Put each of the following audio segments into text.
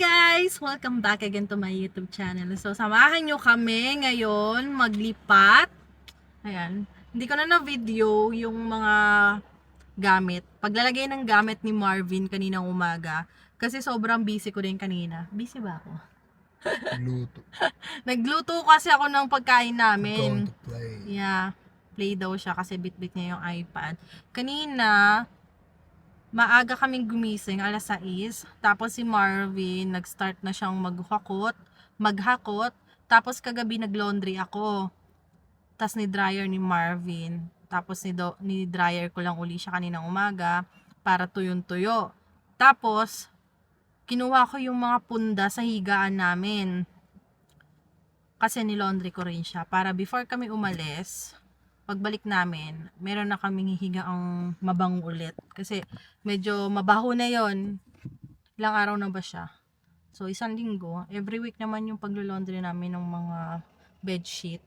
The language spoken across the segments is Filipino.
guys! Welcome back again to my YouTube channel. So, samahan nyo kami ngayon maglipat. Ayan. Hindi ko na na-video yung mga gamit. Paglalagay ng gamit ni Marvin kaninang umaga. Kasi sobrang busy ko din kanina. Busy ba ako? Luto. Nagluto kasi ako ng pagkain namin. Going to play. Yeah. Play daw siya kasi bit-bit niya yung iPad. Kanina, maaga kaming gumising, alas 6. Tapos si Marvin, nag-start na siyang maghakot, maghakot. Tapos kagabi nag-laundry ako. Tapos ni dryer ni Marvin. Tapos ni, do, ni dryer ko lang uli siya kaninang umaga para tuyon-tuyo. Tapos, kinuha ko yung mga punda sa higaan namin kasi ni-laundry ko rin siya para before kami umalis, pagbalik namin, meron na kaming hihiga ang mabango ulit. Kasi medyo mabaho na yon Ilang araw na ba siya? So, isang linggo. Every week naman yung paglo-laundry namin ng mga bed sheet.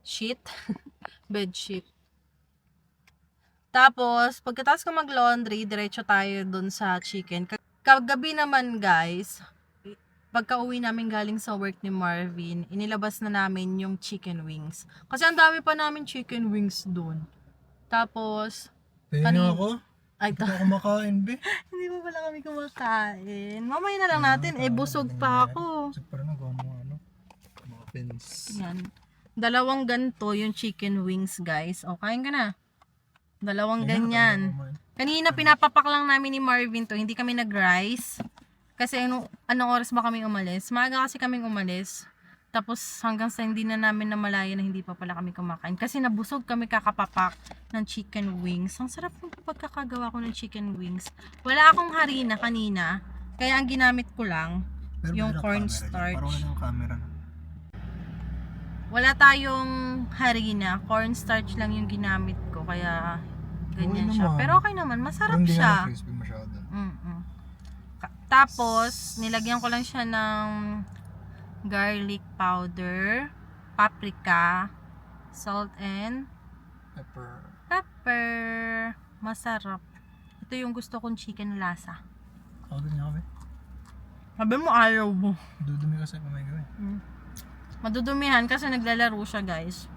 Sheet? bed sheet. Tapos, pagkatapos ko mag-laundry, diretso tayo dun sa chicken. Kag- Kagabi naman, guys, pagka uwi namin galing sa work ni Marvin, inilabas na namin yung chicken wings. Kasi ang dami pa namin chicken wings doon. Tapos, Tingnan Kanin- ako. ay, Ito ako kumakain, be. hindi mo pala kami kumakain. Mamaya na lang natin, eh, busog pa ako. Busog pa rin ako. Ano, ano. Mga pins. Yan. Dalawang ganto yung chicken wings, guys. O, kain ka na. Dalawang ganyan. Kanina pinapapak lang namin ni Marvin to, hindi kami nag-rice. Kasi anong, anong oras ba kami umalis? Maaga kasi kaming umalis. Tapos hanggang sa hindi na namin namalayan na hindi pa pala kami kumakain. Kasi nabusog kami kakapapak ng chicken wings. Ang sarap ng pagkakagawa ko ng chicken wings. Wala akong harina kanina. Kaya ang ginamit ko lang, Pero yung cornstarch. wala tayong harina. Cornstarch lang yung ginamit ko. Kaya ganyan siya. Pero okay naman. Masarap siya. nga crispy masyado. Mm-mm. Ka- Tapos, nilagyan ko lang siya ng garlic powder, paprika, salt and Pepper. pepper. Masarap. Ito yung gusto kong chicken lasa. Din niya kami. Sabi mo ayaw mo. Dudumi kasi kamay ko eh. Mm. Madudumihan kasi naglalaro siya guys.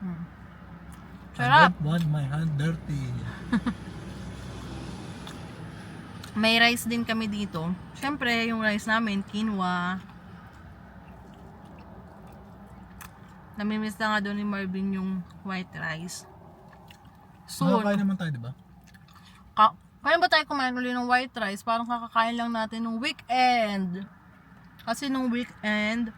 Mm. I Sarap. don't want my hand dirty. May rice din kami dito. Siyempre, yung rice namin, quinoa. Namimiss na nga doon ni Marvin yung white rice. So, Nakakain naman tayo, di ba? ka kaya ba tayo kumain ulit ng white rice? Parang kakakain lang natin nung weekend. Kasi nung weekend,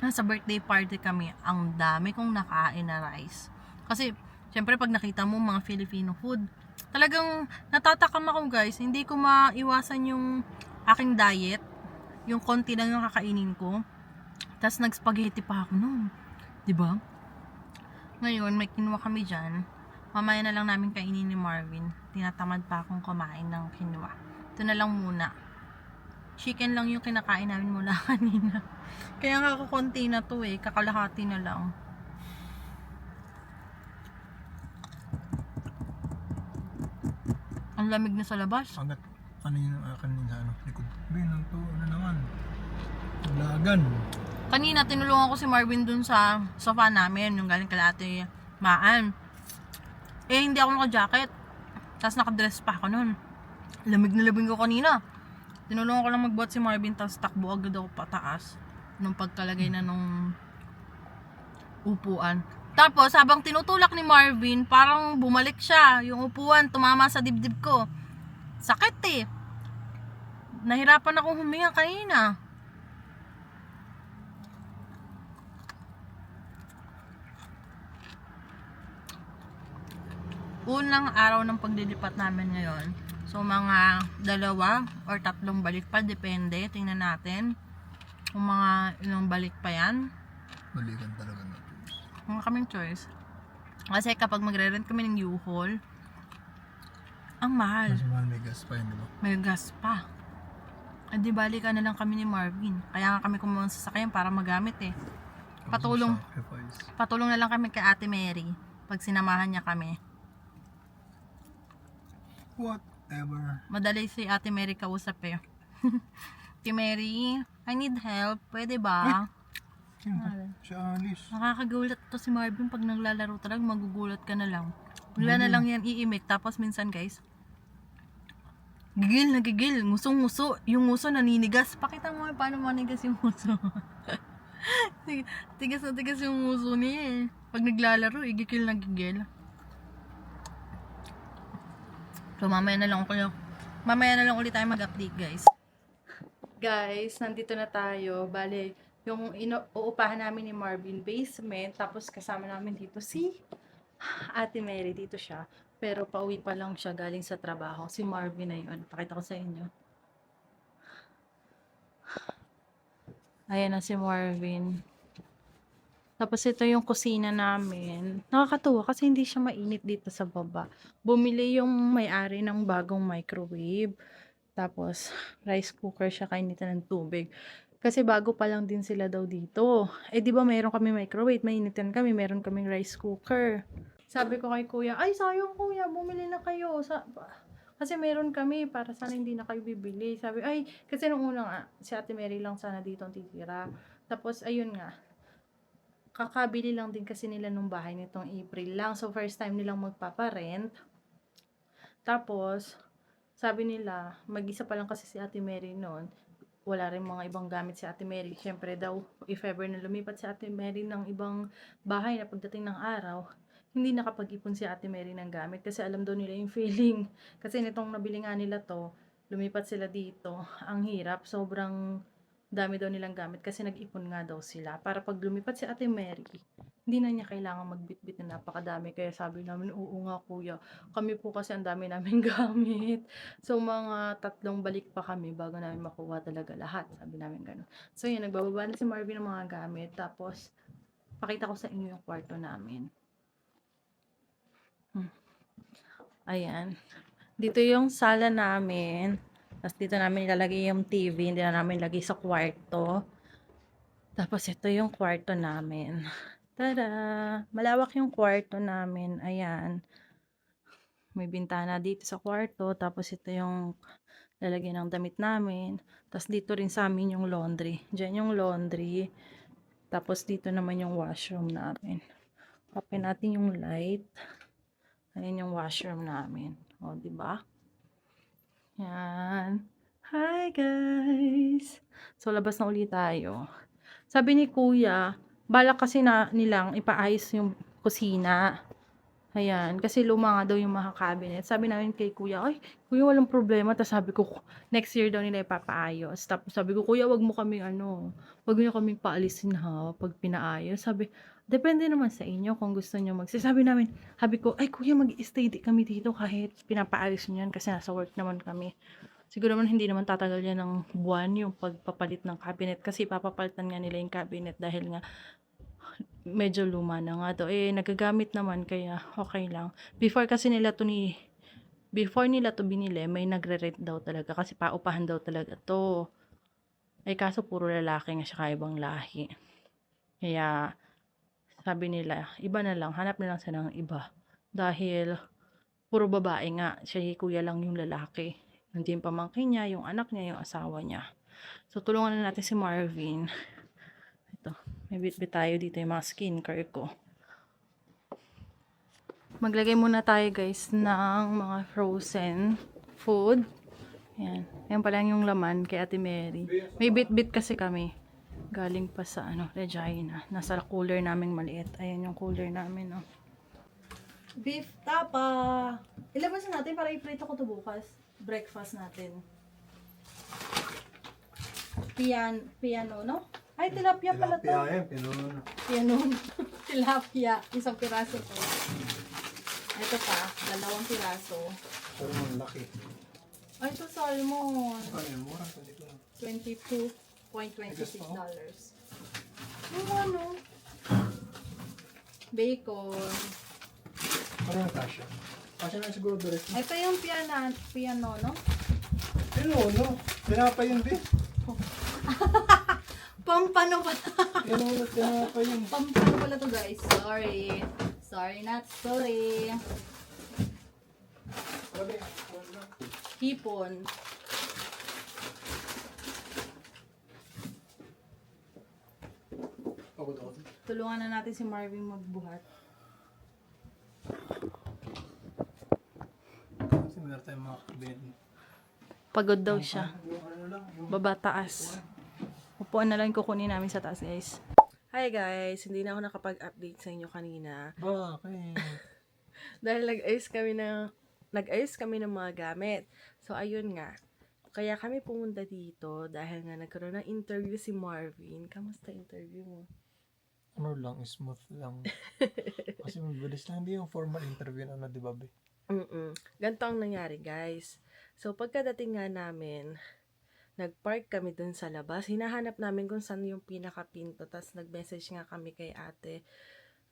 nasa birthday party kami, ang dami kong nakain na rice. Kasi, syempre pag nakita mo mga Filipino food, talagang natatakam ako guys. Hindi ko maiwasan yung aking diet. Yung konti lang yung kakainin ko. Tapos nag-spaghetti pa ako noon. ba? Ngayon, may kinuha kami dyan. Mamaya na lang namin kainin ni Marvin. Tinatamad pa akong kumain ng quinoa. Ito na lang muna. Chicken lang yung kinakain namin mula kanina. Kaya nga kakunti na to eh. Kakalahati na lang. Ang lamig na sa labas. Hanggat ano yung akin sa ano, likod. Be, to, ano naman. Lagan. Kanina, tinulungan ko si Marvin dun sa sofa namin, yung galing kala ate Maan. Eh, hindi ako naka-jacket. Tapos nakadress pa ako nun. Lamig na lamig ko kanina. Tinulungan ko lang magbuhat si Marvin, tapos takbo agad ako pataas. Nung pagkalagay na nung upuan. Tapos, habang tinutulak ni Marvin, parang bumalik siya. Yung upuan, tumama sa dibdib ko. Sakit eh. Nahirapan akong huminga kanina. unang araw ng paglilipat namin ngayon. So, mga dalawa or tatlong balik pa, depende. Tingnan natin. Kung mga ilang balik pa yan. Balikan talaga na. Mga kaming choice. Kasi kapag magre-rent kami ng U-Haul, ang mahal. Mas mahal may gas pa yun, di ba? May gas pa. Eh di balikan na lang kami ni Marvin. Kaya nga kami kumuha sa sasakyan para magamit eh. Patulong. Patulong na lang kami kay Ate Mary pag sinamahan niya kami. Whatever. Madali si Ate Mary kausap eh. Ate Mary, I need help. Pwede ba? Sino to? Ano? Si Alice. Nakakagulat to si Marvin pag naglalaro talaga, magugulat ka na lang. Bigla na lang yan iimik. Tapos minsan guys, gigil na gigil, ngusong-nguso. Yung nguso naninigas. Pakita mo paano manigas yung nguso. Tig- tigas na tigas yung nguso niya eh. Pag naglalaro, igigil na gigil. So mamaya na lang ako Mamaya na lang ulit tayo mag-update guys. Guys, nandito na tayo. Bale, yung ino- namin ni Marvin basement. Tapos kasama namin dito si Ate Mary. Dito siya. Pero pauwi pa lang siya galing sa trabaho. Si Marvin na yun. Pakita ko sa inyo. Ayan na si Marvin. Tapos ito yung kusina namin. Nakakatuwa kasi hindi siya mainit dito sa baba. Bumili yung may-ari ng bagong microwave. Tapos rice cooker siya kainitan ng tubig. Kasi bago pa lang din sila daw dito. Eh di ba mayroon kami microwave, mainitan kami, meron kaming rice cooker. Sabi ko kay kuya, ay sayang kuya, bumili na kayo. Sa, kasi meron kami, para sana hindi na kayo bibili. Sabi, ay, kasi nung una nga, si Ate Mary lang sana dito ang titira. Tapos, ayun nga, kakabili lang din kasi nila nung bahay nitong April lang. So, first time nilang magpaparent. Tapos, sabi nila, mag-isa pa lang kasi si Ate Mary noon. Wala rin mga ibang gamit si Ate Mary. Siyempre daw, if ever na lumipat si Ate Mary ng ibang bahay na pagdating ng araw, hindi nakapag-ipon si Ate Mary ng gamit kasi alam daw nila yung feeling. Kasi nitong nabili nga nila to, lumipat sila dito. Ang hirap, sobrang dami daw nilang gamit kasi nag-ipon nga daw sila. Para pag lumipat si Ate Mary, hindi na niya kailangan magbitbit na napakadami. Kaya sabi namin, oo nga kuya, kami po kasi ang dami namin gamit. So mga tatlong balik pa kami bago namin makuha talaga lahat. Sabi namin gano'n. So yun, nagbababa na si Marvin ng mga gamit. Tapos, pakita ko sa inyo yung kwarto namin. Hmm. Ayan. Dito yung sala namin. Tapos dito namin ilalagay yung TV. Hindi na namin lagay sa kwarto. Tapos ito yung kwarto namin. Tada! Malawak yung kwarto namin. Ayan. May bintana dito sa kwarto. Tapos ito yung lalagyan ng damit namin. Tapos dito rin sa amin yung laundry. Diyan yung laundry. Tapos dito naman yung washroom namin. Open natin yung light. Ayan yung washroom namin. O, ba? Yan. Hi, guys! So, labas na ulit tayo. Sabi ni Kuya, balak kasi na nilang ipaayos yung kusina. Ayan, kasi luma nga daw yung mga cabinet. Sabi namin kay Kuya, ay, Kuya, walang problema. Tapos sabi ko, next year daw nila ipapaayos. Tapos sabi ko, Kuya, wag mo kaming ano, wag niyo kaming paalisin ha, pag pinaayos. Sabi, depende naman sa inyo kung gusto niyo magsasabi namin. Sabi ko, ay Kuya, mag-stay di kami dito kahit pinapaayos niyo yan kasi nasa work naman kami. Siguro naman hindi naman tatagal yan ng buwan yung pagpapalit ng cabinet kasi papapalitan nga nila yung cabinet dahil nga medyo luma na nga to. Eh, nagagamit naman kaya okay lang. Before kasi nila to ni before nila to binili, may nagre-rent daw talaga kasi paupahan daw talaga to. Eh kaso puro lalaki nga siya kaibang lahi. Kaya sabi nila, iba na lang, hanap na lang sila ng iba. Dahil puro babae nga, siya kuya lang yung lalaki. Nandiyan pamangkin niya, yung anak niya, yung asawa niya. So, tulungan na natin si Marvin. Ito, may bit-bit tayo dito yung mga skincare ko. Maglagay muna tayo guys ng mga frozen food. Yan. Yan pa lang yung laman kay Ate Mary. May bit-bit kasi kami. Galing pa sa ano, Regina. Nasa cooler naming maliit. Ayan yung cooler namin, oh. Beef tapa! Ilabas na natin para iprito ko to bukas. Breakfast natin. Pian, piano, no? Ay, tilapia pala to. Tilapia yan, pinuno na. Piano. tilapia. Isang piraso to. Ito pa, dalawang piraso. Pero ang laki. Ay, ito salmon. Yan, mura sa dito lang. $22.26 dollars. Yung ano? Bacon. Ano yung kasha? Kasha na siguro direct. Ito yung piano, piano, no? Pinuno? Pinapa yun din. Pampano pala. Pinuno, pinapa yun. Pampano pala to guys. Sorry. Sorry, not sorry. Hipon. Pagod ako. Tulungan na natin si Marvin magbuhat. Kasi meron tayong mga kabin. Pagod daw siya. Yung ano lang, yung Baba taas. Upuan na lang yung kukunin namin sa taas, guys. Hi guys, hindi na ako nakapag-update sa inyo kanina. bakit? Dahil nag-ayos kami ng nag-ayos kami ng mga gamit. So ayun nga. Kaya kami pumunta dito dahil nga nagkaroon ng interview si Marvin. Kamusta interview mo? Ano lang, smooth lang. Kasi mabilis lang. Hindi yung formal interview na ano, di ba, be? Mm-mm. Ganito ang nangyari, guys. So, pagkadating nga namin, nag-park kami dun sa labas. Hinahanap namin kung saan yung pinaka-pinto. Tapos, nag-message nga kami kay ate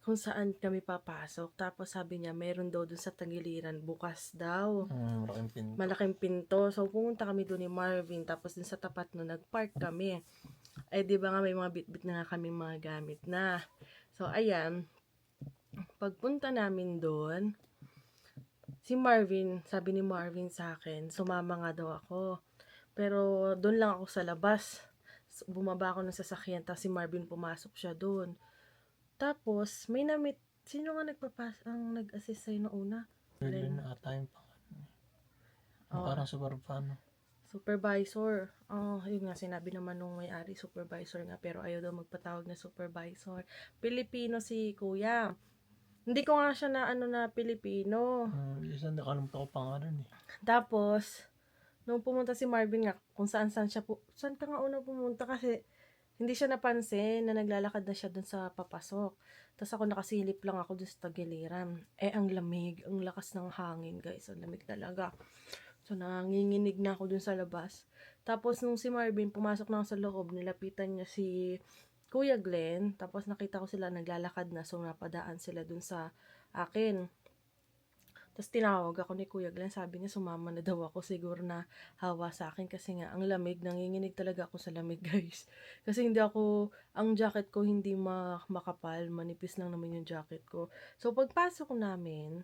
kung saan kami papasok. Tapos, sabi niya, meron daw dun sa tagiliran. Bukas daw. Hmm, malaking pin. Malaking pinto. So, pumunta kami dun ni Marvin. Tapos, dun sa tapat no, nag-park kami. Eh, di ba nga may mga bit-bit na nga kami mga gamit na. So, ayan. Pagpunta namin doon, si Marvin, sabi ni Marvin sa akin, sumama nga daw ako. Pero doon lang ako sa labas. Bumaba ako ng sasakyan, tapos si Marvin pumasok siya doon. Tapos, may namit, sino nga nagpapas, ang nag-assist sa'yo noong una? Pwede na ata yung pangalan. Oo. Parang super fan. Supervisor. Oh, yun nga, sinabi naman nung may-ari, supervisor nga, pero ayaw daw magpatawag na supervisor. Pilipino si kuya. Hindi ko nga siya na ano na Pilipino. Hmm, isa nakalimutan ko pangalan eh. Tapos, nung pumunta si Marvin nga, kung saan saan siya po, saan ka nga una pumunta kasi hindi siya napansin na naglalakad na siya dun sa papasok. Tapos ako nakasilip lang ako dun sa tagiliran. Eh, ang lamig, ang lakas ng hangin, guys. Ang lamig talaga. So, nanginginig na ako dun sa labas. Tapos, nung si Marvin pumasok na sa loob, nilapitan niya si Kuya Glenn. Tapos, nakita ko sila naglalakad na. So, napadaan sila dun sa akin. Tapos tinawag ako ni Kuya Glenn, sabi niya sumama na daw ako siguro na hawa sa akin kasi nga ang lamig, nanginginig talaga ako sa lamig guys. Kasi hindi ako, ang jacket ko hindi ma makapal, manipis lang naman yung jacket ko. So pagpasok namin,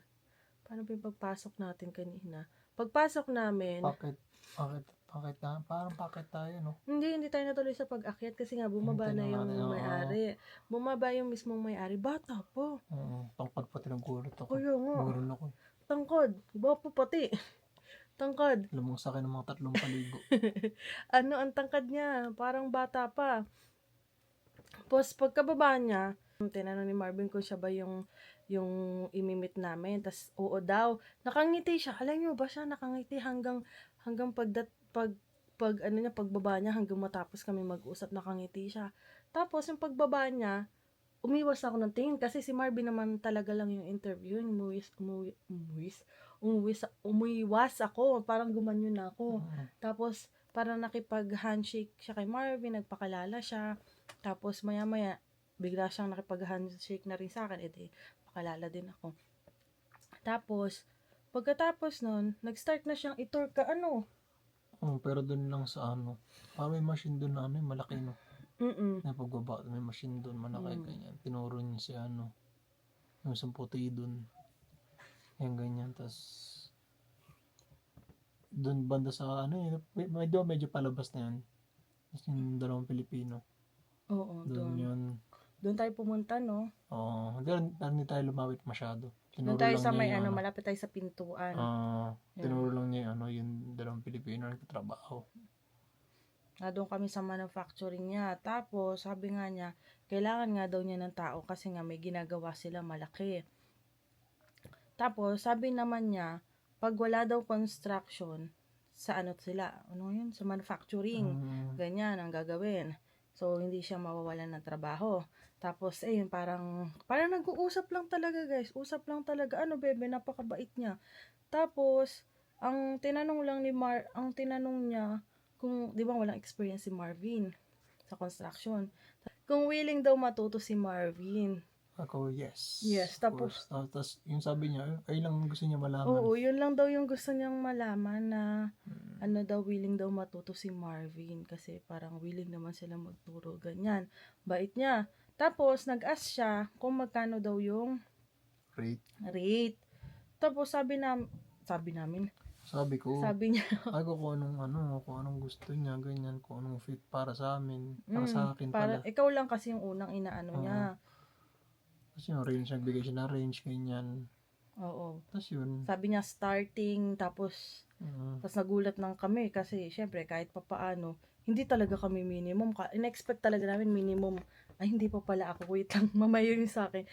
paano ba yung pagpasok natin kanina? Pagpasok namin, Packet. Packet. Packet na. Parang packet tayo, no? hindi, hindi tayo natuloy sa pag-akyat kasi nga bumaba na Hintay yung natin, oo. may-ari. Bumaba yung mismong may-ari. Bata po. Oo. Tangkad pati ng gulot ako. Kaya nga, Gugulo ako. tangkod. Gwapo pati. Tangkod. Lamang sa akin ng mga tatlong paligo. ano ang tangkad niya, parang bata pa. Tapos pagkababa niya, tinanong ni Marvin kung siya ba yung yung imimit namin. Tapos oo daw. Nakangiti siya. Alam niyo ba siya nakangiti hanggang hanggang pagdat pag pag ano niya pagbaba niya hanggang matapos kami mag-usap nakangiti siya. Tapos yung pagbaba niya, umiwas ako ng tingin kasi si Marvin naman talaga lang yung interview. Umuwis, umuwi, umuwis, umuwis, umiwas ako. Parang gumanyo na ako. Tapos, parang nakipag-handshake siya kay Marvin, nagpakalala siya. Tapos, maya-maya, bigla siyang nakipag-handshake na rin sa akin. E di, pakalala din ako. Tapos, pagkatapos nun, nag-start na siyang itur ka, ano? Oo, pero doon lang sa ano. Ah, may machine doon na ano, yung malaki, no? Mm-mm. May pagbaba, may machine doon, malaki, Mm. ganyan. Tinuro niya si ano, yung isang puti doon. Yan, ganyan. Tapos, doon banda sa ano, yun, med- medyo, medyo palabas na yun. Tapos yung dalawang Pilipino. Oo, Doon doon. yun. Doon tayo pumunta, no? Oo, hindi, hindi tayo lumapit masyado. Doon Tinuro tayo lang sa may yung ano, malapit tayo sa pintuan. Ah, Yan. tinuro lang niya ano, yung dalawang Pilipino na nagtatrabaho. na doon kami sa manufacturing niya. Tapos, sabi nga niya, kailangan nga daw niya ng tao kasi nga may ginagawa sila malaki. Tapos, sabi naman niya, pag wala daw construction, sa ano sila, ano yun, sa manufacturing, Mm, ganyan ang gagawin. So, hindi siya mawawalan ng trabaho. Tapos, ayun, parang, parang nag-uusap lang talaga, guys. Usap lang talaga. Ano, bebe, napakabait niya. Tapos, ang tinanong lang ni Mar, ang tinanong niya, kung, di ba, walang experience si Marvin sa construction. Kung willing daw matuto si Marvin. Ako, yes. Yes, tapos-. Tapos, tapos yung sabi niya, ay lang gusto niya malaman. Oo, yun lang daw yung gusto niyang malaman na Mm. ano daw, willing daw matuto si Marvin kasi parang willing naman sila magturo, ganyan. Bait niya. Tapos, nag-ask siya kung magkano daw yung Great. rate. Tapos, sabi na, sabi namin, Sabi ko, Sabi niya, ay ko kung anong ano, kung anong gusto niya, ganyan, kung anong fit para sa amin, para mm, sa akin para, pala. ikaw lang kasi yung unang inaano niya. Kasi yung range, nagbigay siya ng range, ganyan. Oo. Tapos yun, Sabi niya starting, tapos mm, Tapos nagulat lang kami kasi syempre kahit pa paano, hindi talaga kami minimum. In-expect talaga namin minimum. Ay, hindi pa pala ako. Wait lang, mamaya yun sa akin.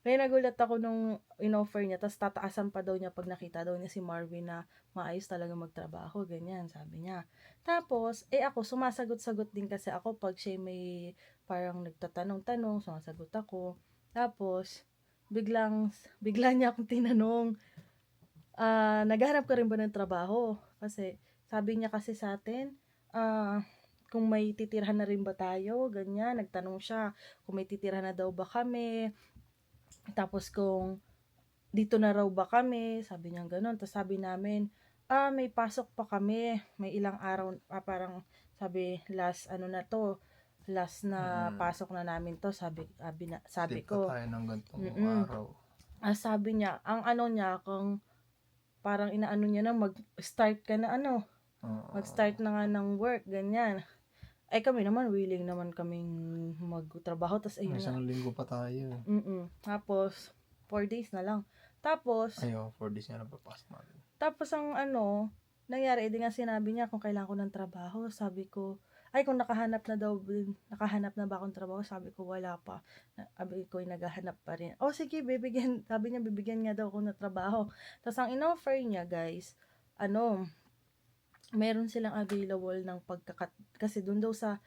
Kaya nagulat ako nung in-offer niya. Tapos tataasan pa daw niya pag nakita daw niya si Marvin na maayos talaga magtrabaho. Ganyan, sabi niya. Tapos, eh ako, sumasagot-sagot din kasi ako pag siya may parang nagtatanong-tanong, sumasagot ako. Tapos, biglang, bigla niya akong tinanong, ah, naghanap ka rin ba ng trabaho? Kasi, sabi niya kasi sa atin, ah, kung may titirhan na rin ba tayo, ganyan, nagtanong siya, kung may titirhan na daw ba kami, tapos kung dito na raw ba kami, sabi niya ganun, tapos sabi namin, ah, may pasok pa kami, may ilang araw, ah, parang, sabi, last, ano na to, last na Mm. pasok na namin to, sabi, sabi, na, sabi stay ko, pa tayo ng gantong Mm-mm. araw. Ah, sabi niya, ang ano niya, kung parang inaano niya na mag-start ka na ano, Oo. mag-start na nga ng work, ganyan. Ay kami naman, willing naman kaming magtrabaho, tapos ayun isang linggo pa tayo. Mm Tapos, four days na lang. Tapos, Ayo, for this nga napapasok natin. tapos ang ano, nangyari, edi nga sinabi niya kung kailangan ko ng trabaho, sabi ko, ay kung nakahanap na daw, nakahanap na ba akong trabaho, sabi ko wala pa. Sabi ko, naghahanap pa rin. O sige, bibigyan, sabi niya, bibigyan nga daw ako ng trabaho. Tapos ang in-offer niya, guys, ano, meron silang available ng pagkakat, kasi doon daw sa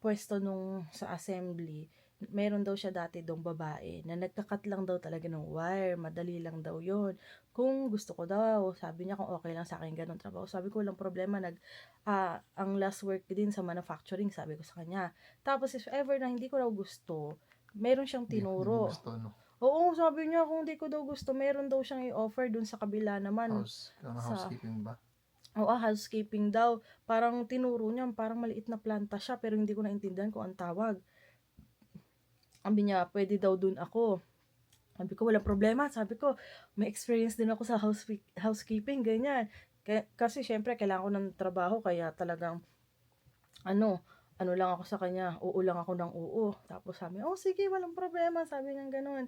pwesto nung sa assembly, meron daw siya dati dong babae na nagkakat lang daw talaga ng wire, madali lang daw yon Kung gusto ko daw, sabi niya kung okay lang sa akin ganun trabaho. Sabi ko walang problema, nag, ah, ang last work din sa manufacturing, sabi ko sa kanya. Tapos if ever na hindi ko raw gusto, meron siyang tinuro. hindi gusto, no? Oo, sabi niya kung hindi ko daw gusto, meron daw siyang i-offer dun sa kabila naman. House, ano, sa- housekeeping ba? Oo, housekeeping daw. Parang tinuro niya, parang maliit na planta siya, pero hindi ko naintindihan kung ang tawag. Sabi niya, pwede daw dun ako. Sabi ko, walang problema. Sabi ko, may experience din ako sa house, housekeeping, ganyan. Kaya, kasi syempre, kailangan ko ng trabaho, kaya talagang, ano, ano lang ako sa kanya, oo lang ako ng oo. Tapos sabi, oh sige, walang problema, sabi niya ganun.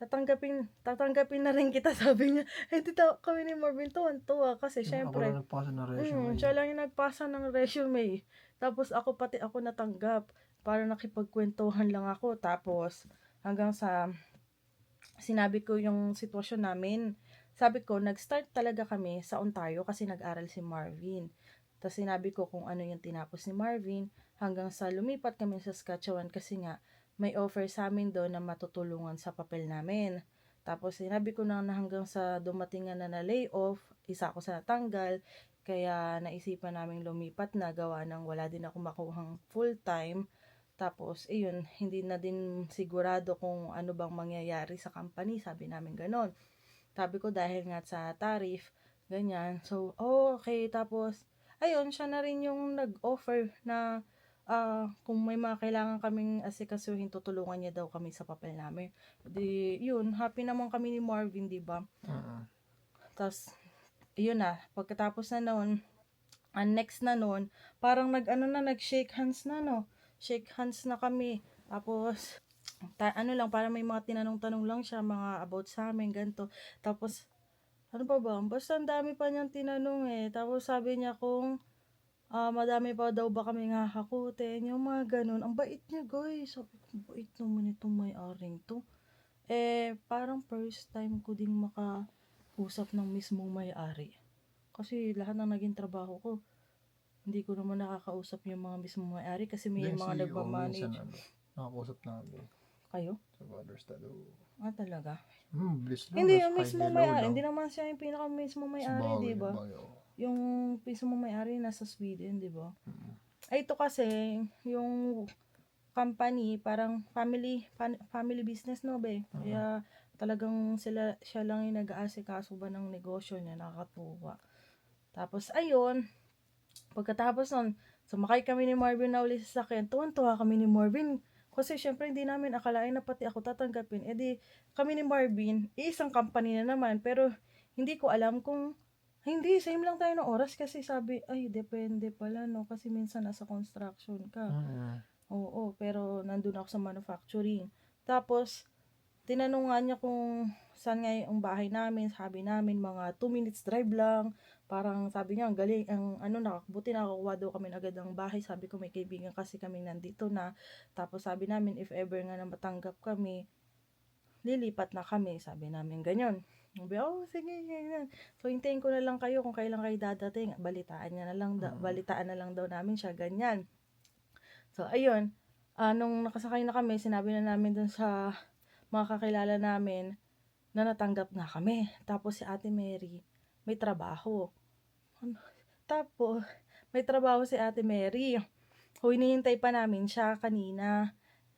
Tatanggapin, tatanggapin na rin kita, sabi niya. Eh, tita, kami ni Marvin, tuwan-tuwa, kasi syempre, Ako lang nagpasa ng resume. Mm, siya lang yung nagpasa ng resume. Tapos ako pati ako natanggap. Para nakipagkwentuhan lang ako. Tapos hanggang sa sinabi ko yung sitwasyon namin. Sabi ko, nag-start talaga kami sa Ontario kasi nag-aral si Marvin. Tapos sinabi ko kung ano yung tinapos ni Marvin hanggang sa lumipat kami sa Saskatchewan kasi nga may offer sa amin doon na matutulungan sa papel namin. Tapos sinabi ko na, hanggang sa dumating nga na na layoff, isa ako sa natanggal, kaya naisipan naming lumipat na gawa ng wala din ako makuhang full time. Tapos, ayun, hindi na din sigurado kung ano bang mangyayari sa company. Sabi namin ganon. Sabi ko dahil nga sa tariff, ganyan. So, oh, okay. Tapos, ayun, siya na rin yung nag-offer na ah, kung may mga kailangan kaming asikasuhin, tutulungan niya daw kami sa papel namin. Di, yun, happy naman kami ni Marvin, di ba? Oo. Tapos, yun na, pagkatapos na noon, ang next na noon, parang nag, ano na, nag-shake hands na, no? Shake hands na kami. Tapos, ta- ano lang, para may mga tinanong-tanong lang siya, mga about sa amin, ganito. Tapos, ano pa ba? Basta ang dami pa niyang tinanong eh. Tapos sabi niya kung ah madami pa daw ba kami hahakutin, yung mga ganun. Ang bait niya, guys. Sabi ko, "Ang bait naman itong may-aring to. Eh, parang first time ko ding makausap ng mismong may-ari. Kasi lahat ng naging trabaho ko, hindi ko naman nakakausap yung mga mismong may-ari kasi may Then mga si nagmamanage. Sa ano, Nakakusap namin Kayo? sa Brothers Tado. Ah, talaga? Hmm, bilis lang. Hindi, yung mismo may-ari. Hindi naman siya yung pinaka mismo may-ari, di ba? Oo. Yung mismo may-ari nasa Sweden, di ba? Mm. Ay, ito kasi, yung company, parang family family business, no, be? Kaya talagang sila, siya lang yung nag-aasikaso ba ng negosyo niya, nakakatuwa. Tapos, ayun, pagkatapos nun, sumakay kami ni Marvin na uli sa sakyan, tuwan-tuwa kami ni Marvin. Kasi syempre hindi namin akalain na pati ako tatanggapin. E di, kami ni Marvin, isang company na naman, pero hindi ko alam kung Hindi, same lang tayo ng oras kasi sabi, ay, depende pala, no? Kasi minsan nasa construction ka. Mm. Oo, pero nandun ako sa manufacturing. Tapos, tinanong nga niya kung saan nga yung bahay namin. Sabi namin, mga 2 minutes drive lang. Parang sabi niya, ang galing, ang ano, nakabuti nakakuha daw kami agad ng bahay. Sabi ko, may kaibigan kasi kami nandito na. Tapos sabi namin, if ever nga na matanggap kami, lilipat na kami. Sabi namin, ganyan. Sabi, oh, sige, ganyan. So, hintayin ko na lang kayo kung kailan kayo dadating. Balitaan niya na lang, da- Mm. balitaan na lang daw namin siya, ganyan. So, ayun. Ah, nung nakasakay na kami, sinabi na namin dun sa mga kakilala namin na natanggap na kami. Tapos si Ate Mary, may trabaho. Tapos, may trabaho si Ate Mary. Kung hinihintay pa namin siya kanina,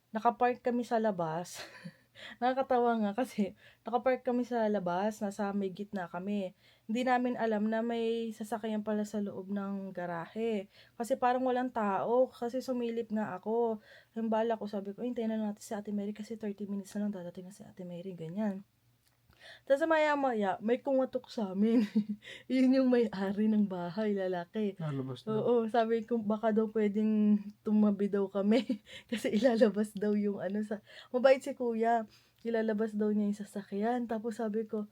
nakapark kami sa labas. Nakakatawa nga kasi nakapark kami sa labas, nasa may gitna kami. Hindi namin alam na may sasakyan pala sa loob ng garahe. Kasi parang walang tao, kasi sumilip nga ako. Yung bala ko, sabi ko, hintayin na natin si Ate Mary kasi 30 minutes na lang dadating na si Ate Mary, ganyan. Tapos maya maya, may kumatok sa amin. Yun yung may-ari ng bahay, lalaki. Nalabas na. Oo, sabi ko baka daw pwedeng tumabi daw kami kasi ilalabas daw yung ano sa mabait si kuya. Ilalabas daw niya yung sasakyan. Tapos sabi ko,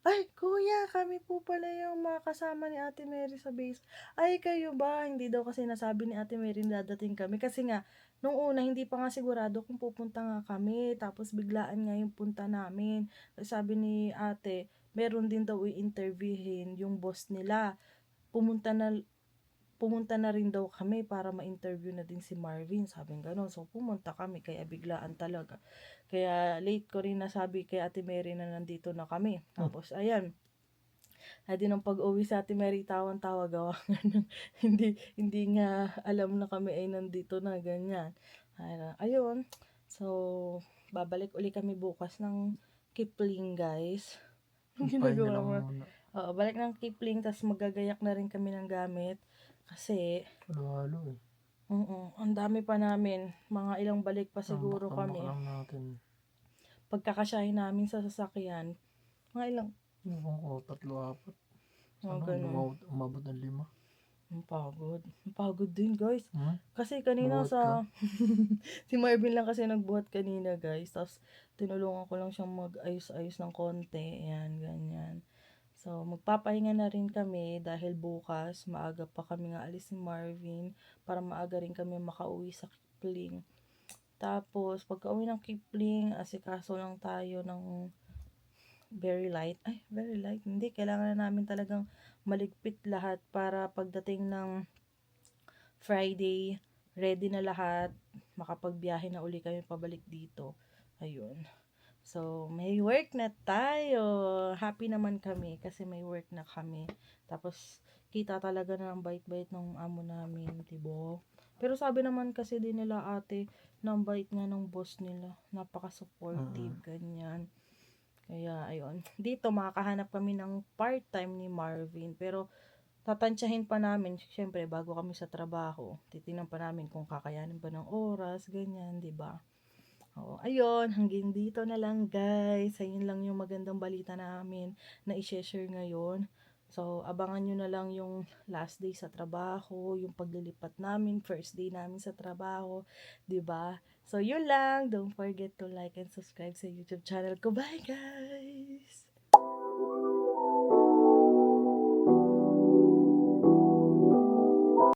ay, kuya, kami po pala yung mga kasama ni Ate Mary sa base. Ay, kayo ba? Hindi daw kasi nasabi ni Ate Mary na dadating kami. Kasi nga, nung una, hindi pa nga sigurado kung pupunta nga kami. Tapos biglaan nga yung punta namin. Sabi ni ate, meron din daw i-interviewin yung boss nila. Pumunta na pumunta na rin daw kami para ma-interview na din si Marvin. Sabi ng gano'n. So, pumunta kami. Kaya biglaan talaga. Kaya late ko rin nasabi kay Ate Mary na nandito na kami. Tapos, ayan. Hadi nung pag-uwi sa Ate Mary, tawan-tawa gawa nga ng hindi, hindi nga alam na kami ay nandito na, ganyan. Ayun. So, babalik uli kami bukas ng Kipling, guys. Pahinga ginagawa mo. Oo, balik ng Kipling, tapos magagayak na rin kami ng gamit. Kasi, Halo-halo eh. oo, ang dami pa namin. Mga ilang balik pa siguro Tambak-tambak kami. lang natin. Pagkakasyahin namin sa sasakyan, mga ilang, Ewan ko, tatlo, apat. mga Ano, ganun. umabot, umabot ng lima. Ang pagod. Ang pagod din, guys. Hmm? Kasi kanina Buhat sa... si Marvin lang kasi nagbuhat kanina, guys. Tapos, tinulungan ko lang siyang mag-ayos-ayos ng konti. Yan, ganyan. So, magpapahinga na rin kami dahil bukas, maaga pa kami nga alis ni Marvin para maaga rin kami makauwi sa Kipling. Tapos, pagka uwi ng Kipling, asikaso lang tayo ng very light. Ay, very light. Hindi, kailangan na namin talagang maligpit lahat para pagdating ng Friday, ready na lahat. Makapagbiyahe na uli kami pabalik dito. Ayun. So, may work na tayo. Happy naman kami kasi may work na kami. Tapos, kita talaga na ang bait-bait ng amo namin, diba? Pero sabi naman kasi din nila ate, na ang bait nga ng boss nila. Napaka-supportive, ganyan. Kaya, ayun. Dito, makakahanap kami ng part-time ni Marvin. Pero, tatansyahin pa namin, syempre, bago kami sa trabaho. Titingnan pa namin kung kakayanin ba ng oras, ganyan, di ba? Oo, ayun, hanggang dito na lang guys. Ayun lang yung magandang balita namin na i-share ngayon. So, abangan nyo na lang yung last day sa trabaho, yung paglilipat namin, first day namin sa trabaho, ba? So, yun lang. Don't forget to like and subscribe sa YouTube channel ko. Bye, guys!